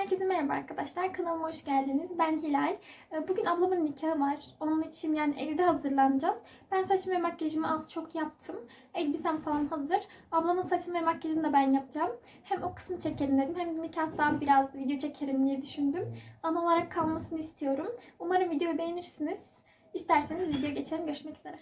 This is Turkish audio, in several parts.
Herkese merhaba arkadaşlar. Kanalıma hoş geldiniz. Ben Hilal. Ee, Bugün ablamın nikahı var. Onun için yani evde hazırlanacağız. Ben saçımı ve makyajımı az çok yaptım. Elbisem falan hazır. Ablamın saçını ve makyajını da ben yapacağım. Hem o kısmı çekelim dedim hem de nikahtan biraz video çekerim diye düşündüm. Ana olarak kalmasını istiyorum. Umarım videoyu beğenirsiniz. İsterseniz videoya geçelim. Görüşmek üzere.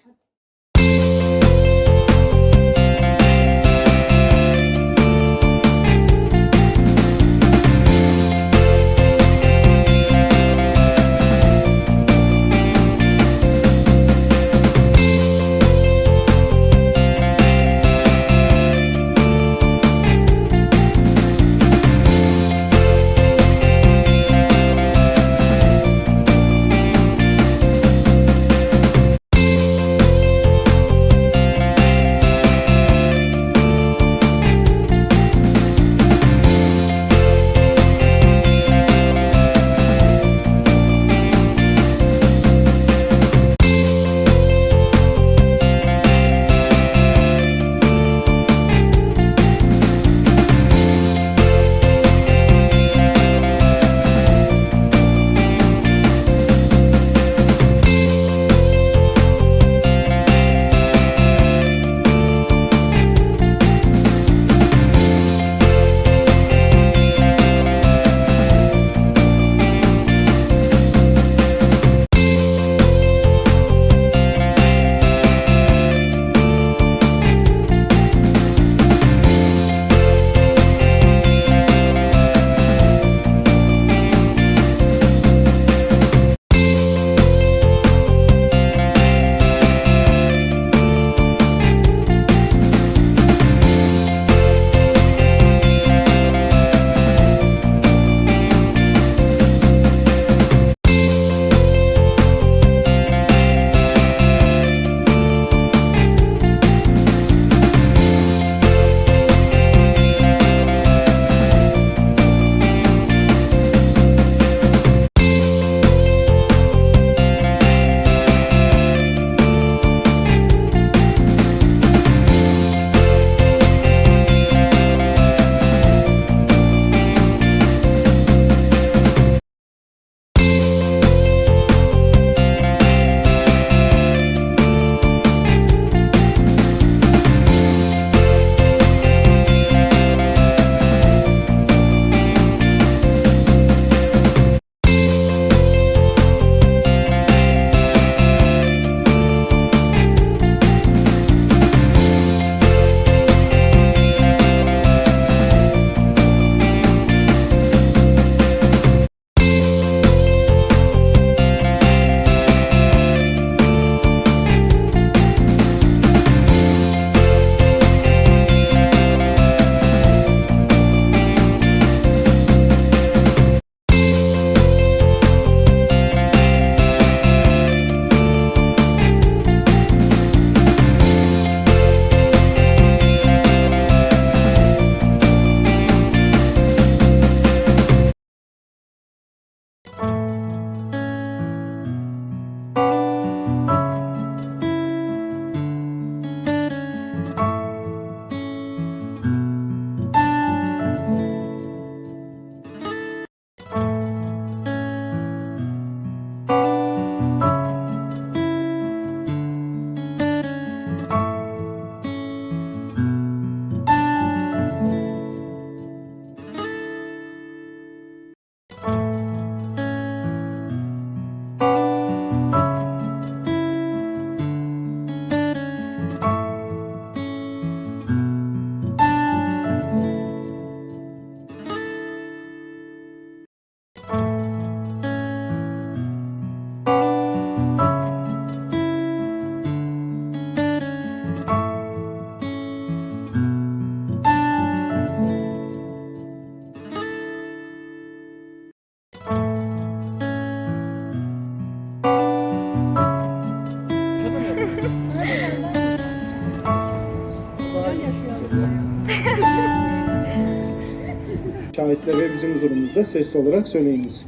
Şahitlere bizim huzurumuzda sesli olarak söyleyiniz.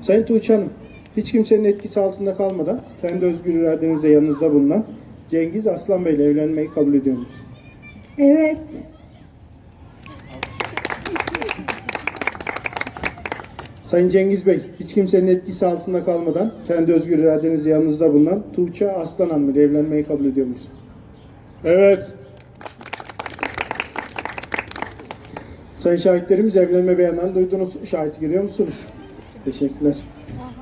Sayın Tuğçe Hanım, hiç kimsenin etkisi altında kalmadan kendi özgür iradenizle yanınızda bulunan Cengiz Aslan Bey ile evlenmeyi kabul ediyor musunuz? Evet. Sayın Cengiz Bey, hiç kimsenin etkisi altında kalmadan kendi özgür iradenizle yanınızda bulunan Tuğçe Aslan Hanım ile evlenmeyi kabul ediyor musunuz? Evet. Sayın şahitlerimiz evlenme beyanlarını duydunuz. Şahit görüyor musunuz? Teşekkürler.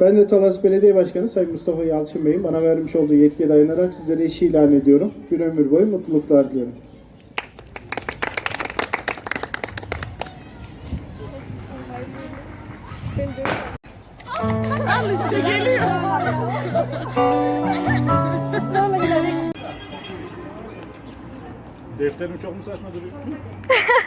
Ben de Talas Belediye Başkanı Sayın Mustafa Yalçın Bey'in bana vermiş olduğu yetkiye dayanarak sizlere eşi ilan ediyorum. Bir ömür boyu mutluluklar diliyorum. Al işte geliyor. Defterim çok mu saçma duruyor?